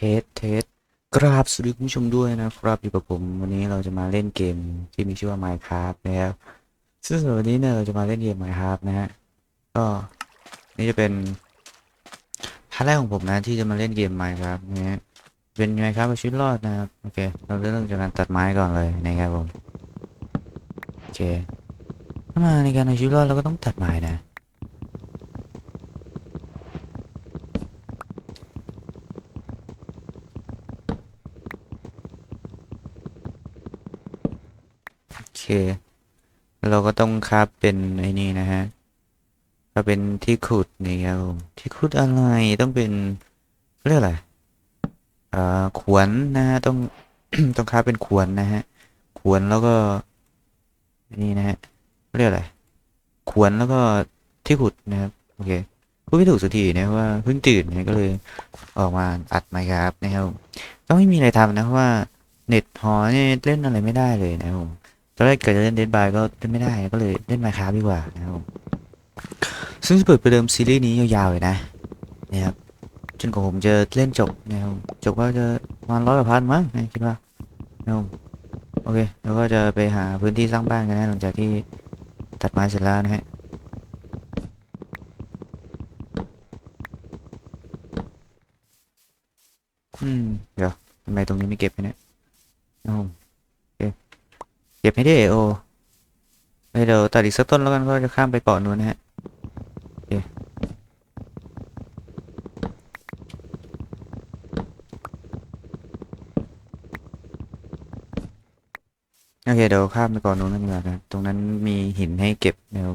สเทสกราบสวัสดีคุณผู้ชมด้วยนะครับอยู่กับผมวันนี้เราจะมาเล่นเกมที่มีชื่อว่า Minecraft นะครับซึ่งสำหรับวันนี้เนี่ยเราจะมาเล่นเกม Minecraft นะฮะก็นี่จะเป็นพาร์ทแรกของผมนะที่จะมาเล่นเกม Minecraft นะฮะเป็น Minecraft ชีวิตรอดนะครับโอเคเราเริ่มจากการตัดไม้ก่อนเลยนะครับผมโอเคถ้ามาในการเอาชีวิตรอดเราก็ต้องตัดไม้นะ โอ เคเราก็ต้องคาบเป็นไอ้นี่นะฮะเราเป็นที่ขุดนี่ครับผมที่ขุดอะไรต้องเป็นเรียกอะไรอ่าขวนนะฮะต้องต้องคาบเป็นขวนนะฮะขวนแล้วก็นี่นะฮะเรียกอะไรขวนแล้วก็ที่ขุดนะครับโอเคพูดไม่ถูกสักทีนะว่าเพิ่งตื่นนะก็เลยออกมาอัดไมค์ครับนะครับก็ไม่มีอะไรทำนะเพราะว่าเน็ตหอเนี่ยเล่นอะไรไม่ได้เลยนะครับผม อนแรกเกิดจะเล่นเดดบายก็เล่นไม่ได้ก็เลยเล่นไมค์ค a f t ดีกว่านะครับผมซึ่งจะเปิดประเดิมซีรีส์นี้ยาวๆเลยนะนะครับจนกว่าผมจะเล่นจบนะครับจบก็จะประมาณร้อยกว่าพันมั้งนะคิดว่านะครับโอเคแล้วก็จะไปหาพื้นที่สร้างบ้านกันนะหลังจากที่ตัดไม้เสร็จแล้วนะฮะอืมเดี๋ยวทำไมตรงนี้ไม่เก็บไว้เนี่ยนะครับ เก็บให้ได้โอไปเดี๋ยวตัดอีกสักต้นแล้วกันก็จะข้ามไปเกาะนู้นนะฮะโอเคเดี๋ยวข้ามไปเกาะนู้นนดีกว่านะตรงนั้นมีหินให้เก็บเดี๋ยว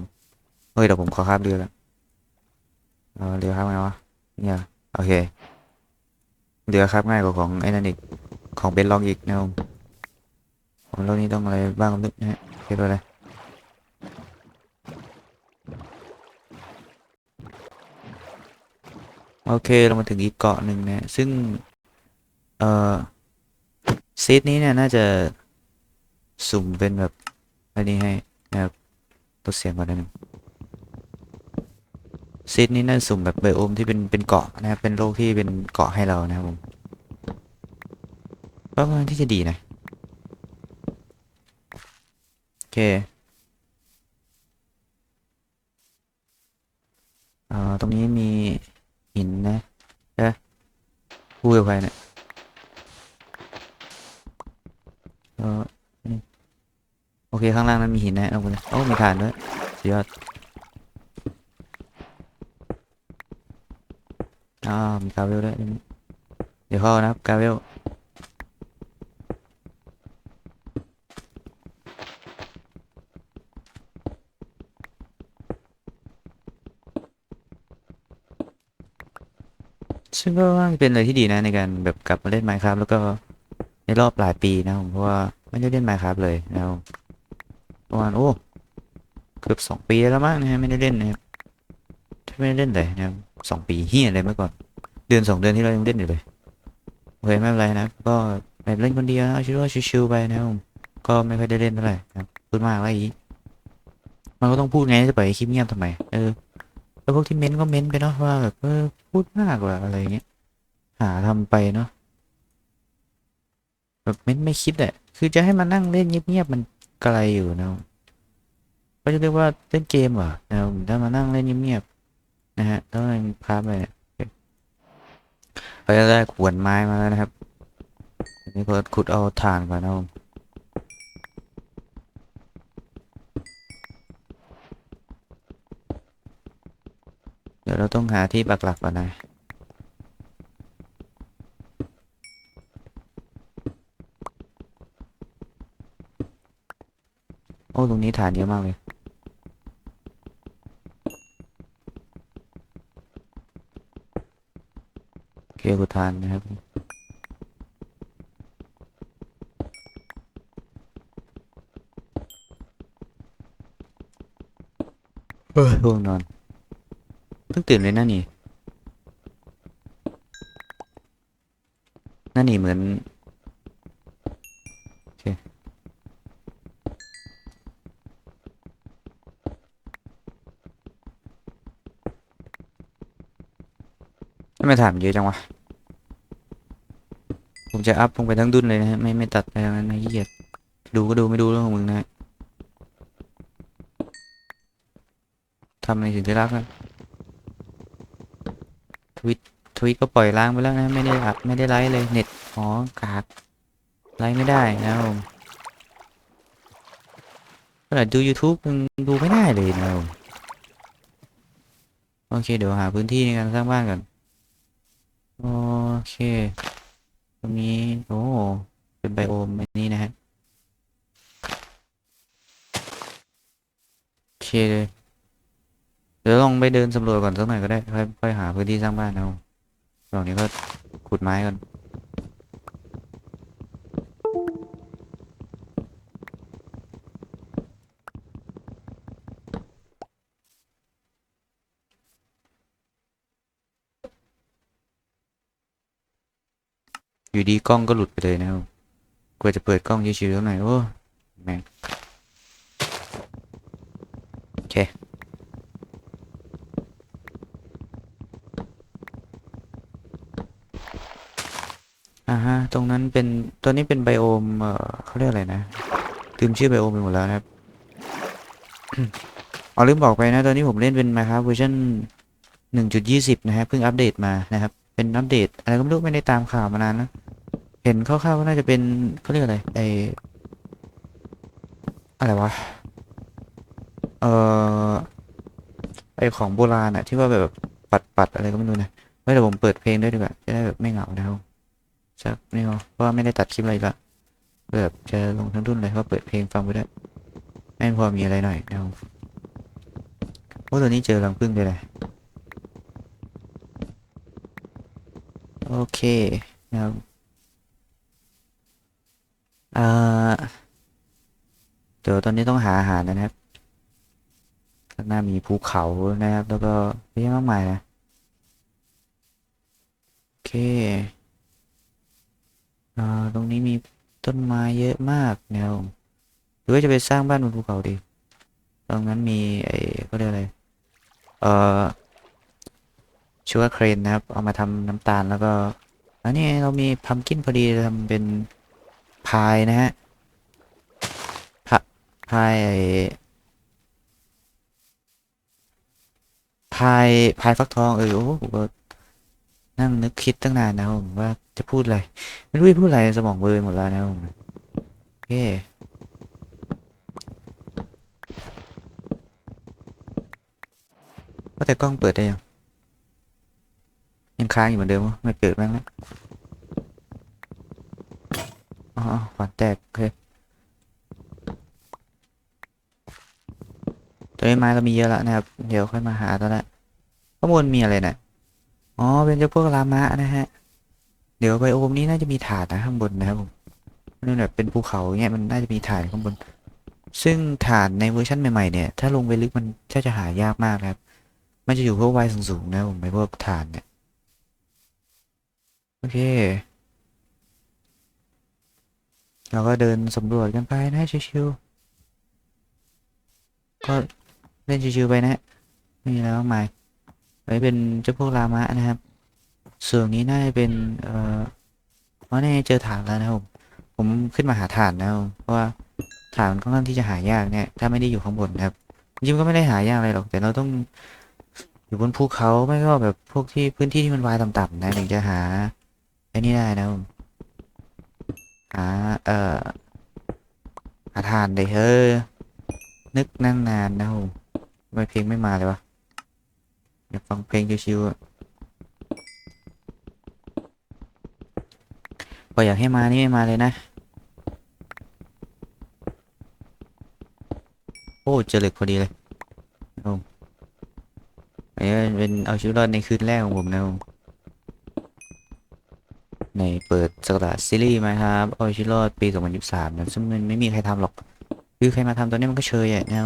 เฮ้ยเดี๋ยวผมขอข้ามเรือล้วเอาเรือข้ามไงวะเนี่ยโอเคเรือข้ามง่ายกว่าของไอ้นั่นอีกของเบนล็อกอีกนะครับ ผมโลกนี้ต้องอะไรบ้างนึกนะฮะเก็บไปเลยโอเคเรามาถึงอีกเกาะหนึ่งนะ ซึ่ง เอ่อซีดนี้เนี่ย น่าจะสุ่มเป็นแบบอันนี้ให้นะครับลดเสียงก่อนนิดนึงซีดนี้น่าสุ่มแบบไบโอมที่เป็นเป็นเกาะนะครับเป็นโลกที่เป็นเกาะให้เรานะครับผมก็ค่อนข้างที่จะดีนะ โอ เคเอ่อตรงนี้มีหินนะใช่ปะพูดกับใครเนี่ยเออโอเค ข้างล่างนั้นมีหินนะเอาไปเลยโอ้มีฐานด้วยสุดยอดอ้ามีกาเวลด้วยเดี๋ยวเข้านะครับกาเวล ซึ่งก็ว่าเป็นอะไรที่ดีนะในการแบบกลับมาเล่น Minecraft แล้วก็ในรอบหลายปีนะผมเพราะว่าไม่ได้เล่น Minecraft เลยนะครับประมาณโอ้เกือบสองปีแล้วมั้งนะฮะไม่ได้เล่นนะครับถ้าไม่ได้เล่นเลยนะสองปีเฮียอะไรเมื่อก่อนเดือนสองเดือนที่เรายังเล่นอยู่เลยโอเคไม่เป็นไรนะก็แบบเล่นคนเดียวนะชิวชิวๆไปนะผมก็ไม่ค่อยได้เล่นเท่าไหร่ครับพูดมากอะไรอีกมันก็ต้องพูดไงจะไปคลิปเงียบทำไมเออ แล้วพวกที่เม้นต์ก็เม้นต์ไปเนาะว่าแบบเออพูดมากว่าอะไรเงี้ยหาทำไปเนาะแบบเม้นต์ไม่คิดอะคือจะให้มานั่งเล่นเงียบๆมันไกลอยู่นะก็จะเรียกว่าเล่นเกมเหรอนะถ้ามานั่งเล่นเงียบๆนะฮะต้องพาไปเนี่ยเราจะได้ขวนไม้มาแล้วนะครับอันนี้ก็ขุดเอาถ่านก่อนนะครั เดี๋ยวเราต้องหาที่ปักหลักก่อนนะ โอ้ ตรงนี้ฐานเยอะมากเลยโอเคกูฐานนะครับเออง่วงนอนเพิ่งตื่นเลยนะนี่นั่นนี่เหมือนโอเคทำไมถามเยอะจังวะ ผมจะอัพลงไปทั้งดุนเลยนะฮะ ไม่ ไม่ตัดไปทั้งนั้นนะขี้เกียจดูก็ดูไม่ดูเรื่องของมึงนะทำในสิ่งที่รักนะ ทวิตก็ปล่อยล้างไปแล้วนะไม่ได้อัพไม่ได้ไลฟ์เลยเน็ตอ๋อกากไลฟ์ไม่ได้นะครับผมขนาดดู YouTube ยังดูไม่ได้เลยนะครับผมโอเคเดี๋ยวหาพื้นที่ในการสร้างบ้านก่อนโอเคตรงนี้โอ้เป็นไบโอมอันนี้นะฮะโอเคเลยเดี๋ยวลองไปเดินสำรวจก่อนสักหน่อยก็ได้ค่อยค่อยหาพื้นที่สร้างบ้านเอา ตรงนี้ก็ขุดไม้ก่อนอยู่ดีกล้องก็หลุดไปเลยนะครับกว่าจะเปิดกล้องชิวๆหน่อยโอ้แม่งโอเค อ่าฮะ ตรงนั้นเป็นตัวนี้เป็นไบโอมเออเขาเรียกอะไรนะลืมชื่อไบโอมไปหมดแล้วนะครับอ๋อลืมบอกไปนะ ตอนนี้ผมเล่นเป็น Minecraft เวอร์ชัน1.20 นะฮะเพิ่งอัปเดตมานะครับ เป็นอัปเดต อะไรก็ไม่รู้ไม่ได้ตามข่าวมานานแล้วเห็นคร่าวๆก็น่าจะเป็นเขาเรียกอะไรไออะไรวะ เอ่อไอของโบราณอะที่ว่าแบบปัดปัดๆอะไรก็ไม่รู้นะไม่แต่ผมเปิดเพลงด้วยดีกว่าจะได้แบบไม่เหงานะครับ สักนี่เพราะว่าไม่ได้ตัดคลิปอะไรละแบบจะลงทั้งรุ่นเลยว่าเปิดเพลงฟังไปด้วยให้มันพอมีอะไรหน่อยนะครับโอ้ตัวนี้เจอรังผึ้งด้วยเลยโอเคนะครับเอ่อเดี๋ยวตอนนี้ต้องหาอาหารนะครับข้างหน้ามีภูเขานะครับ แล้วก็เยอะมากมายนะ โอเค อ่อตรงนี้มีต้นไม้เยอะมากนะครับผมหรือว่าจะไปสร้างบ้านบนภูเขาดีตรงนั้นมีไอ้ก็เรียกอะไร เอ่อชูการ์เครนนะครับ เอามาทำน้ำตาลแล้วก็ อันนี้เรามีพัมกินพอดีทำเป็นพายนะฮะพะพายไอ้พายพายฟักทองเออโอ้โห นั่งนึกคิดตั้งนานนะผมว่าจะพูดอะไร ไม่รู้จะพูดอะไรสมองเบลอหมดแล้วนะผมโอเคว่าแต่กล้องเปิดได้ยัง ยังค้างอยู่เหมือนเดิมวะไม่เปิดบ้างแล้วอ๋อขวานแตกโอเคตัวไม้เรามีเยอะแล้วนะครับ เดี๋ยวค่อยมาหาตัวละข้างบนมีอะไรนะ อ๋อ เป็นเจ้าพวกลามะนะฮะ เดี๋ยวไบโอมนี้น่าจะมีฐานนะข้างบนนะครับผมนี่แบบเป็นภูเขาเงี้ยมันน่าจะมีฐานข้างบน ซึ่งฐานในเวอร์ชันใหม่ๆเนี่ย ถ้าลงไปลึกมันถ้าจะหายากมากครับ มันจะอยู่พวกไวสูงๆนะครับผมไอ้พวกฐานเนี่ย โอเค เราก็เดินสำรวจกันไปนะชิวๆก็เล่นชิวๆไปนะ ไม่มีอะไรมากมาย ไว้เป็นเจ้าพวกลามะนะครับ ส่วนนี้น่าจะเป็น เอ่ออ๋อนี่เจอฐานแล้วนะครับผมผมขึ้นมาหาฐานนะครับผมเพราะว่าฐานมันค่อนข้างที่จะหายากเนี่ยถ้าไม่ได้อยู่ข้างบนนะครับจริงก็ไม่ได้หายากอะไรหรอกแต่เราต้องอยู่บนภูเขาไม่ก็แบบพวกที่พื้นที่ที่มันวายต่ำๆนะถึงจะหาไอ้นี่ได้นะครับผมหาเอ่อหาทานเลยเฮ้ยนึกนั่งนานนะโหทำไมเพลงไม่มาเลยวะ อยากฟังเพลงชิวๆอะพออยากให้มานี่ไม่มาเลยนะ โอ้เจอเหล็กพอดีเลยผมไอ้เป็นเอาชีวิตรอดในคืนแรกของผมนะผมในเปิดสกราดซีรีส์ไหมครับเอาชีวิตรอดปี2023นะซึ่งมันไม่มีใครทำหรอก คือใครมาทำตัวนี้มันก็เชยอะเนี่ย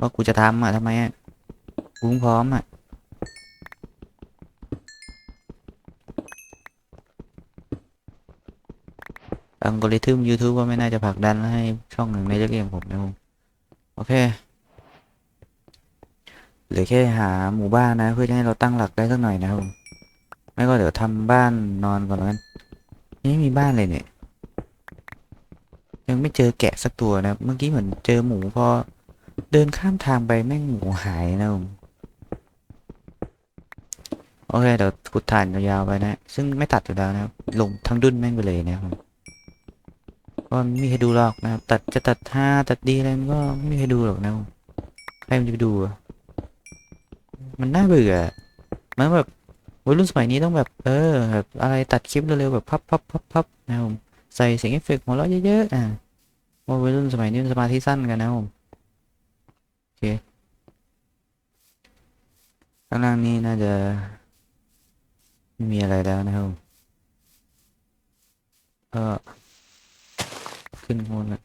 ว่ากูจะทำอะทำไมอะกูพร้อมอะ ลกอริทึม YouTube ก็ไม่น่าจะผลักดันให้ช่องหนึ่งในเรื่องของผมนะผมโอเคเหลือแค่หาหมู่บ้านนะ เพื่อให้เราตั้งหลักได้สักหน่อยนะครับผมไม่ก็เดี๋ยวทำบ้านนอนก่อนแล้วกันยังไม่มีบ้านเลยเนี่ย ยังไม่เจอแกะสักตัวนะ เมื่อกี้เหมือนเจอหมูพอเดินข้ามทางไปแม่งหมูหายนะผมโอเคเดี๋ยวขุดถ่านยาวๆไปนะ ซึ่งไม่ตัดอยู่แล้วนะ ลงทั้งดุนแม่งไปเลยนะครับ ก็ไม่มีใครดูหรอกนะครับ ตัดจะตัดห้าตัดดีอะไรมันก็ไม่มีใครดูหรอกนะครับใครมันจะไปดูอะมันน่าเบื่อมันแบบวัยรุ่นสมัยนี้ต้องแบบ เออแบบอะไรตัดคลิปเร็วๆแบบพับพับพับพับนะครับผมใส่เสียงเอฟเฟกต์หัวเราะเยอะๆอะว่าวัยรุ่นสมัยนี้มันสมาธิสั้นกันนะครับผมโอเคข้างล่างนี้น่าจะไม่มีอะไรแล้วนะครับผมก็ ขึ้นข้างบนละ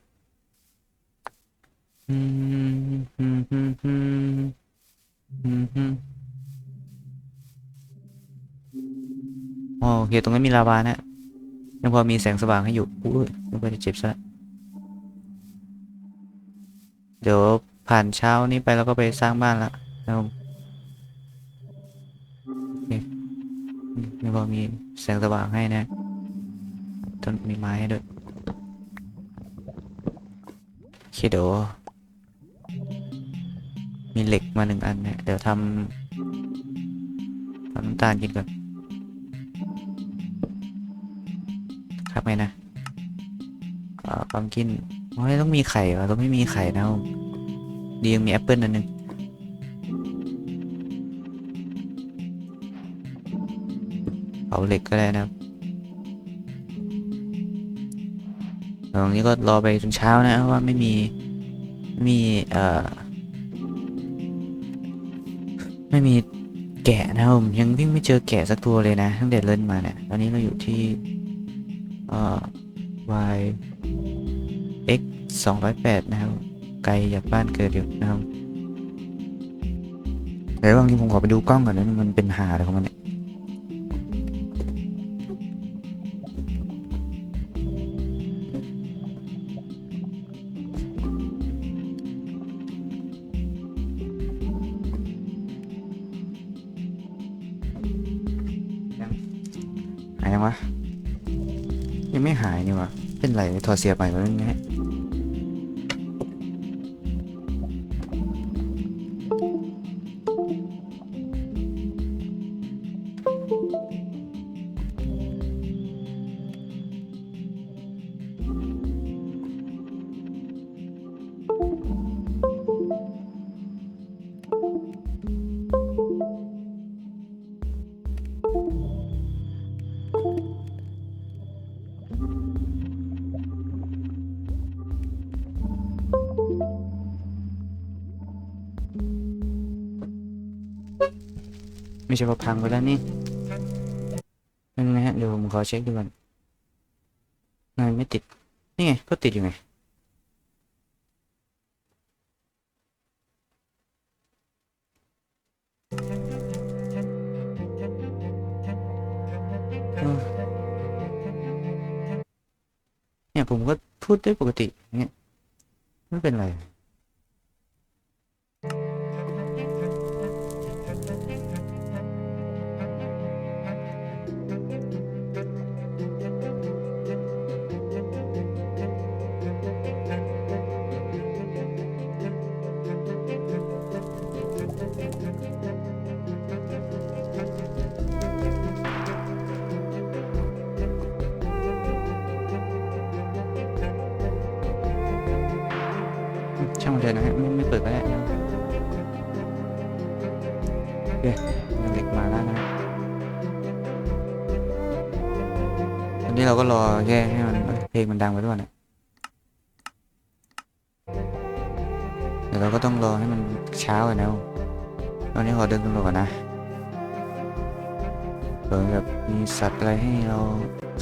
อืมอืมอืมอืมอืมอืมอ๋อโอเคตรงนั้นมีลาวานะยังพอมีแสงสว่างให้อยู่อุ้ยนึกว่าจะเจ็บซะเดี๋ยวผ่านเช้านี้ไปแล้วก็ไปสร้างบ้านละนะครับโอเคยังพอมีแสงสว่างให้นะต้นมีไม้ให้ด้วย เคเดี๋ยวมีเหล็กมาหนึ่งอันเนี่ยเดี๋ยวทำทำน้ำตาลกินก่อนครับไงนะเอ่อความกินโอ้ยต้องมีไข่เรอต้องไม่มีไข่นะดียังมีแอปเปิลอันหนึ่งเผาเหล็กก็ได้นะครับ ตรงนี้ก็รอไปจนเช้านะว่าไม่มีมีเอ่อไม่มีแกะนะผมยังวิ่งไม่เจอแกะสักตัวเลยนะตั้งแต่เล่นมาเนี่ยตอนนี้เราอยู่ที่เอ่อ y x สองร้อยแปดนะครับไกลจากบ้านเกิดอยู่นะครับเดี๋ยวบางทีผมขอไปดูกล้องก่อนนะมันเป็นหาอะไรของมันเนี่ย ไหลทอเสียไปมันไง ไม่ใช่ว่าพังไปแล้วนี่นั่นนะฮะเดี๋ยวผมขอเช็คดูก่อนนายไม่ติด นี่ไง ก็ติดอยู่ไงเออเนี่ยผมก็พูดได้ปกติเนี่ยไม่เป็นไร ลงมันดังไปด้วยเนี่ยเดี๋ยวเราก็ต้องรอให้มันเช้ากันนะตอนนี้ขอเดินตำรวจก่อนนะเผื่อแบบมีสัตว์อะไรให้เรา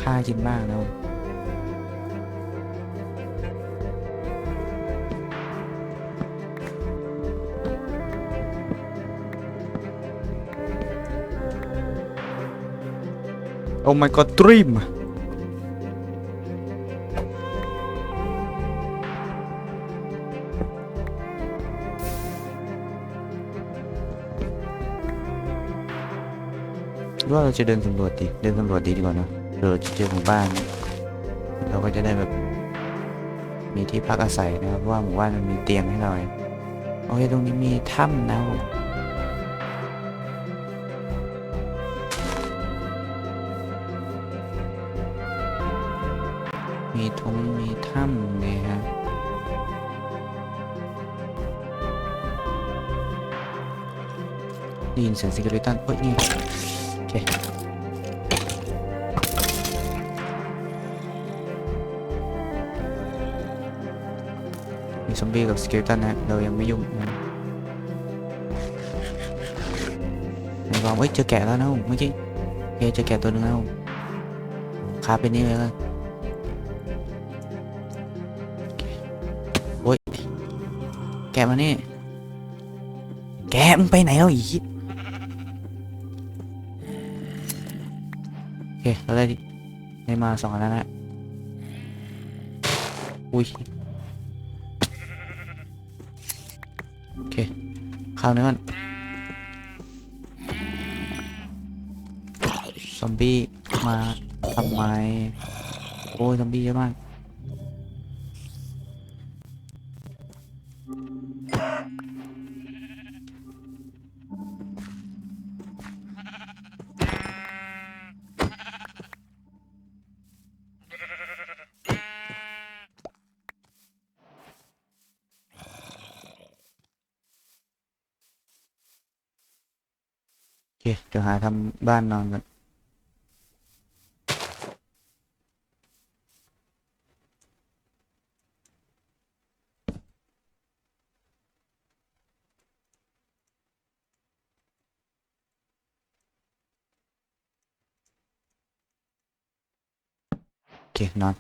ฆ่ากินบ้างนะโอ้ my god dream ว่าเราจะเดินสำรวจดีเดินสำรวจดีดีกว่าเนอะเดี๋ยวเราจะเจอหมู่บ้าน เราก็จะได้แบบ มีที่พักอาศัยนะครับว่าหมู่บ้านมันมีเตียงให้เราโอเคตรงนี้มีถ้ำนะมีทงมีถ้ำเนี่ยครับได้ยินเสียงซิกเกอริตันเฮ้ยนี่โอเคมีซอมบี้กับสเกลตันนะเรายังไม่ยุ่งนะในวางเอ้ยเจอแกะแล้วนะเมื่อกี้โอเคเจอแกะตัวหนึ ได้ได้มาสองอันแล้วนะอุ้ยโอเคข้าวเนื้อก่อนซอมบี้มาทำไมโอ้ยซอมบี้เยอะมาก เดี๋ยวหาทำบ้านนอนกันโอเคนอน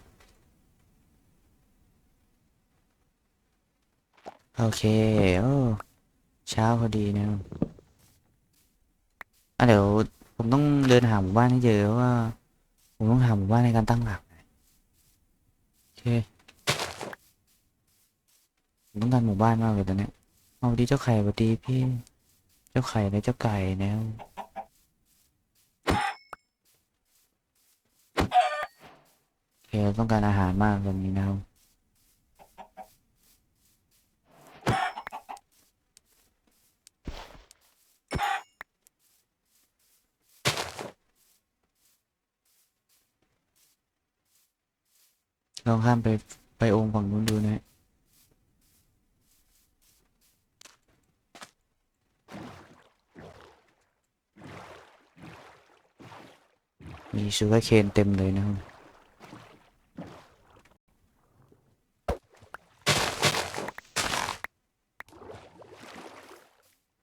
โอเค โอ้ เช้าพอดีนะ อะเดี๋ยวผมต้องเดินหาหมู่บ้านให้เจอเพราะว่า ผมต้องหาหมู่บ้านในการตั้งหลักโอเคผมต้องการหมู่บ้านมากเลยตอนนี้เอาดีเจ้าไข่สวัสดีพี่ เจ้าไข่และเจ้าไก่แล้วโอเคต้องการอาหารมากตอนนี้นะครับ ลองข้ามไปไปโอมฝั่งนู้นดูนะมีชูการ์เคนเต็มเลยนะครับ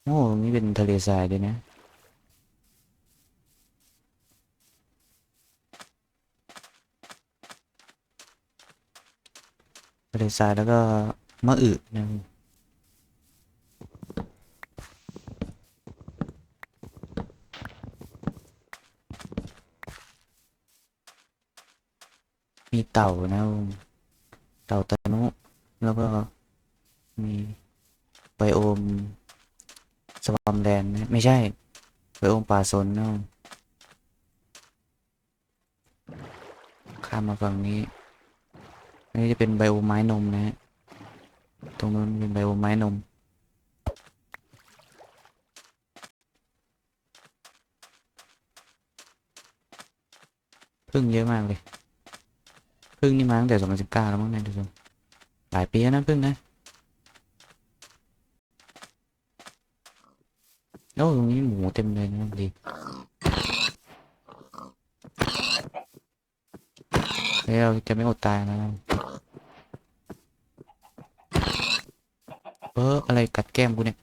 โอ้นี่เป็นทะเลทรายด้วยนะ เลทรายแล้วก็มะอึนะมีเต่านะเต่าตะนุแล้วก็มีไบโอมสวอมแดนไม่ใช่ไบโอมป่าสนนะข้ามมาฝั่งนี้ นนี้จะเป็นไบโอไม้นมนะฮะ ตรงนู้นเป็นไบโอไม้นม พึ่งเยอะมากเลย พึ่งนี่มาตั้งแต่2019แล้วมั้งเนี่ยทุกคนหลายปีแล้วนะพึ่งนะ โอ้ตรงนี้หมูเต็มเลยนะดี เฮ้ยเราจะไม่อดตายนะเอออะไรกัดแก้มกูเนี่ย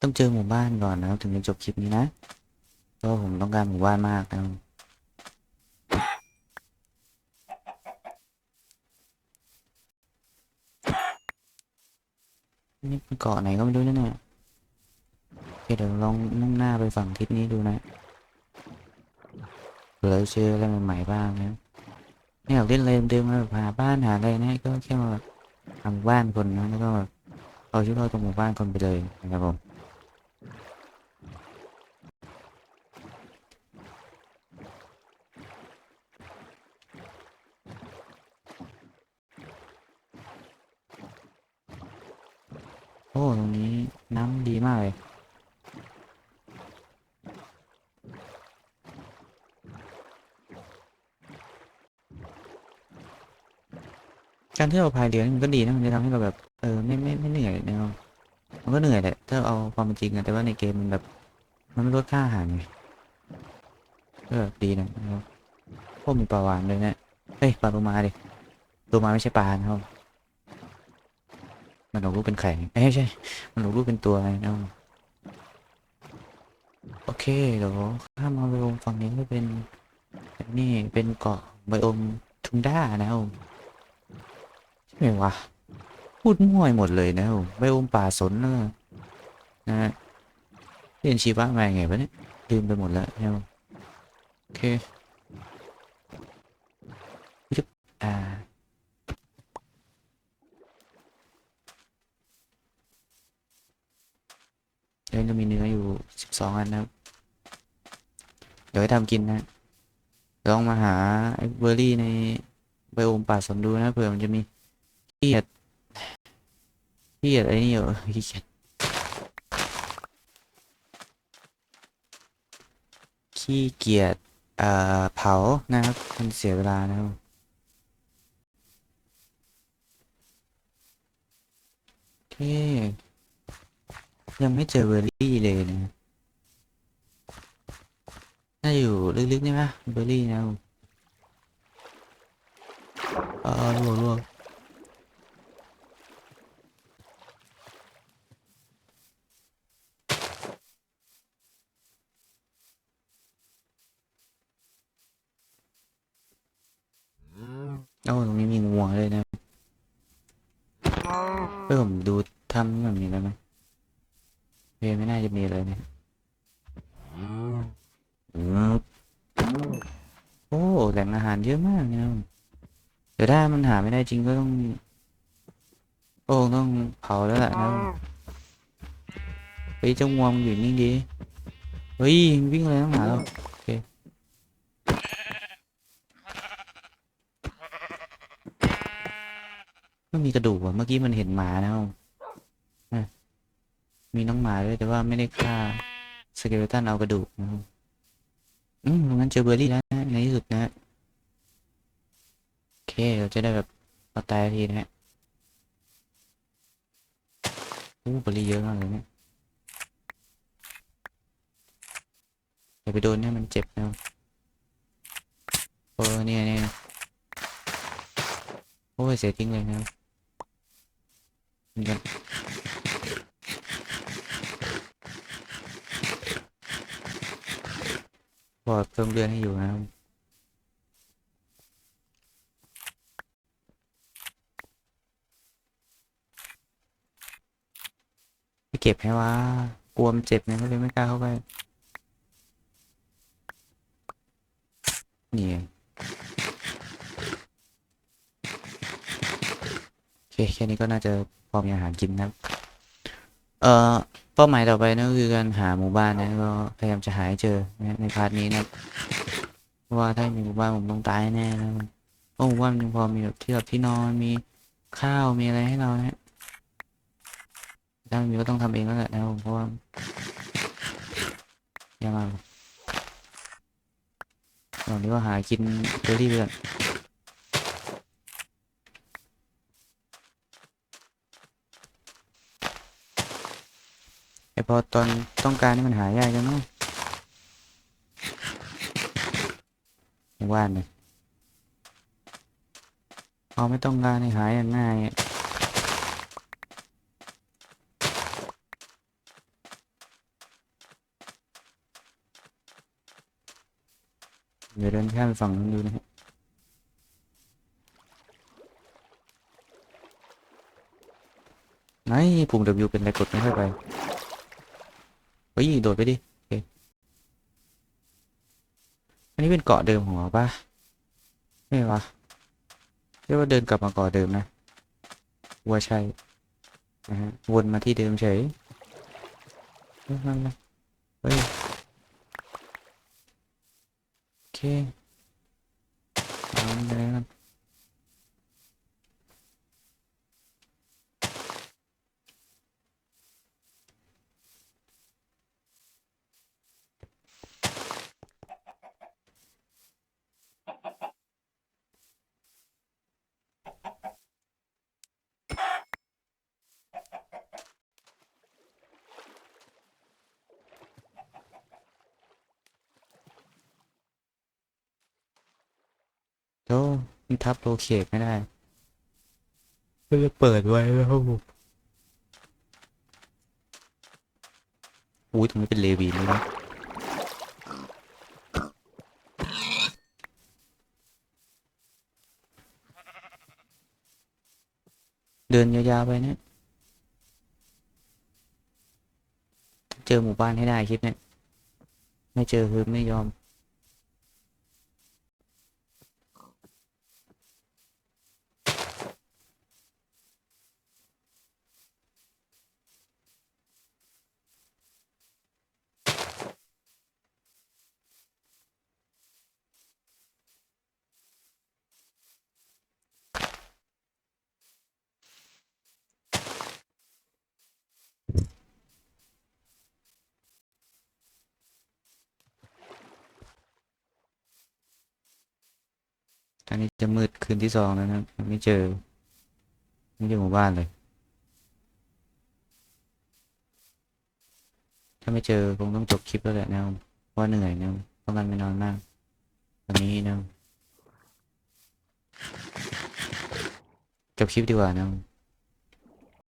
ต้องเจอหมู่บ้านก่อนนะครับถึงจะจบคลิปนี้นะ เพราะผมต้องการหมู่บ้านมากนะนี่เกาะไหนก็ไม่รู้นะเนี่ยเคเดี๋ยวลองมุ่งหน้าไปฝั่งทิศนี้ดูนะเผื่อเราเจออะไรใหม่ๆบ้างนะไม่อยากเล่นอะไรเดิมๆแบบหาบ้านหาอะไรนะก็แค่มาทำบ้านคนนะแล้วก็เอาชีวิตเราตรงหมู่บ้านคนไปเลยนะครับผม อ้ตรงนี้น้ำดีมากเลย การที่เราพายเรือมันก็ดีนะมันจะทำให้เราแบบเออไม่ไม่ไม่เหนื่อยนะครับมันก็เหนื่อยแหละถ้าเอาความเป็นจริงอะแต่ว่าในเกมมันแบบ มันไม่ลดค่าอาหารไงก็แบบดีนะนะครับพวกมีปลาวานด้วยนะเฮ้ยปลาโลมาดิโลมาไม่ใช่ปลานะครับ มันออกรูปเป็นไข่เอ้ยไม่ใช่ มันออกรูปเป็นตัวอะไรนะโอเคเดี๋ยวข้ามมาไบโอมฝั่งนี้ก็เป็นนี่เป็นเกาะไบโอมทุนด้านะครับใช่ไหมวะพูดมั่วไปหมดเลยนะผมไบโอมป่าสนนะนะเรียนชีวะมาไงวะเนี่ยลืมไปหมดแล้วนะโอเคยึบอ่าเดี๋ยวจะมีเนื้ออยู่ สองอันนะครับเดี๋ยวให้ทำกินนะลองมาหาไอ้เบอร์รี่ในไบโอมป่าสนดูนะเผื่อมันจะมีขี้เกียจขี้เกียจไอ้นี่เหรอขี้เกียจขี้เกียจเอ่อเผานะครับมันเสียเวลานะครับโอเคยังไม่เจอเบอร์รี่เลยนะ น่าอยู่ลึกๆนี่ไหมเบอร์รี่นะเออลวกลวก โอ้ตรงนี้มีงัวเลยนะเพื่อผมดูทำแบบนี้แล้วไหมเพไม่น่าจะมีเลยเนี่ยอืมโอ้แหล่งอาหารเยอะมากเนี่ยเดี๋ยว ถ้ามันหาไม่ได้จริงก็ต้องโอ้ต้องเผาแล้วแหละนะเฮ้ยเจ้างัวมันอยู่นี่ดีเฮ้ยวิ่งอะไรต้องหาเราโอเคมันมีกระดูกว่ะเมื่อกี้มันเห็นหมานะอะมีน้องหมาด้วยแต่ว่าไม่ได้ฆ่าสเกเลตันเอากระดูกนะครับอืมงั้นเจอเบอร์รี่แล้วนะในที่สุดนะโอ เคเราจะได้แบบเอาตายทีนะฮะโอ้บร์รี่เยอะมากเลยเนี่ยอย่าไปโดนเนี่ยมันเจ็บนะโอ้เนี่ยเนี่ยโอ้ยเสียทิ้งเลยนะครับเหมือนกันบอดเพิ่มเลือดให้อยู่นะครับไปเก็บให้ว่ากลัวมันเจ็บไงก็เลยไม่กล้าเข้าไปนี่โอเคแค่นี้ก็น่าจะพอมีอาหารกินนะครับ เอ่อเป้าหมายต่อไปนั่นคือการหาหมู่บ้านนะก็พยายามจะหาให้เจอนะในพาร์ทนี้นะว่าถ้ามีหมู่บ้านผมต้องตายแน่นะเพราะหมู่บ้านมันยังพอมีแบบที่หลับที่นอนมีข้าวมีอะไรให้เรานะ ฮะถ้าไม่มีก็ต้องทำเองแล้วแหละนะครับเพราะว่ายังไงตอนนี้ก็หากินเบอร์รี่ไปก่อนไอพอตอนต้องการนี่มันหายากจังเนาะหมู่านเลยพอไม่ต้องการให้หายง่ายอะ เดี๋ยวเดินข้ามฝั่งนู้นดูนะฮะไหนปุ่ม W เป็นอะไรกดไม่ค่อยไปเฮ้ยโดดไปดิโอเคอันนี้เป็นเกาะเดิมของเราปะไม่วะเรียกว่าเดินกลับมาเกาะเดิมนะว่าใช่นะฮะวนมาที่เดิมเฉยเฮ้ย นั่นนะเฮ้ยโอเคเอาไปเลยกัน โธ่มันทับโลเคกไม่ได้ก็จะเปิดไว้แล้วอุ้ยตรงนี้เป็นเลวีนเลยนะเดินยาวๆไปเนี่ยเจอหมู่บ้านให้ได้คลิปเนี่ยไม่เจอคือไม่ยอม อนนี้จะมืดคืนที่สองแล้วนะยังไม่เจอ ไม่เจอหมู่บ้านเลย ถ้าไม่เจอคงต้องจบคลิปแล้วแหละนะเพราะว่าเหนื่อยนะต้องการไม่นอนมากตอนนี้นะจบคลิปดีกว่านะ